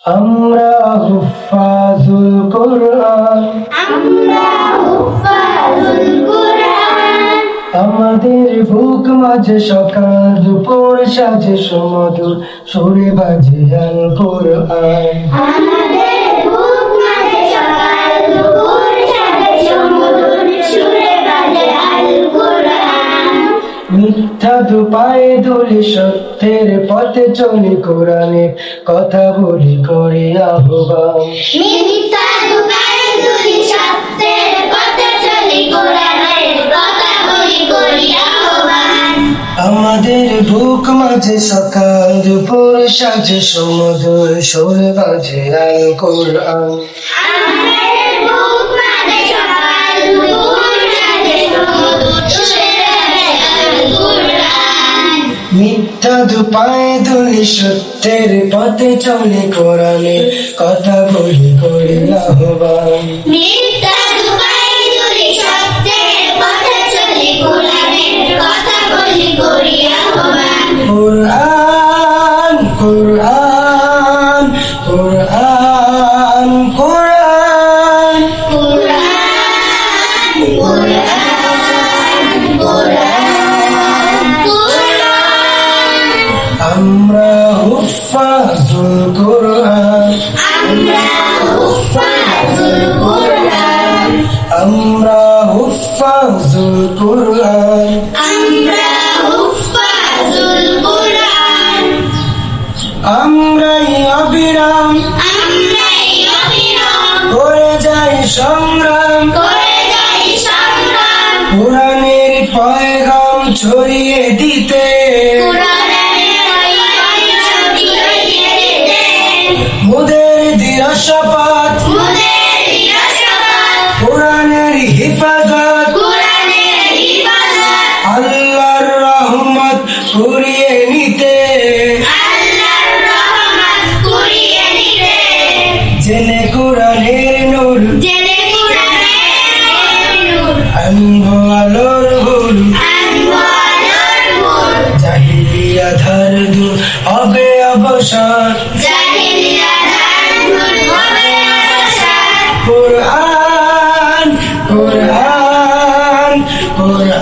আমরা হুফাজুল কোরআন। আমরা হুফাজুল কোরআন। আমাদের বুক মাঝে সকাল দুপুর সাজে সমধুর সুরে বাজে আল কোরআন। মিথ্যা দুপায়ে দুলি সত্যের পথে চলি কোরআনে কথা বলি করি আহ্বান। আমাদের বুক মাঝে সকাল দুপুর সাজে সমুদ্র সুরে বাজে আল কোরআন মিথ্যা দুপায়ে দুলি সত্যের পথে চলি কোরআনের কথা বলি করি আহ্বান কোরআন কোরআন কোরআন কোরআন। কুরআন কুরআন। হুফাজুল কোরআন আমরা হুফাজুল কুরআন। আমরাই অবিরাম। আমরাই অবিরাম। করে যাই সংগ্রাম। করে যাই সংগ্রাম। কোরআনের পয়গাম ছড়িয়ে দিতে। কুরআনের আয়াত ছড়িয়ে দিতে। মুদের করিয়ে নিতে। জেনে কোরআনের নূর। আনব আলোর হুল। আনব আলোর জাহিলিয়া ধার দূর হবে অবসর। কোরআন কোরআন কোরআন।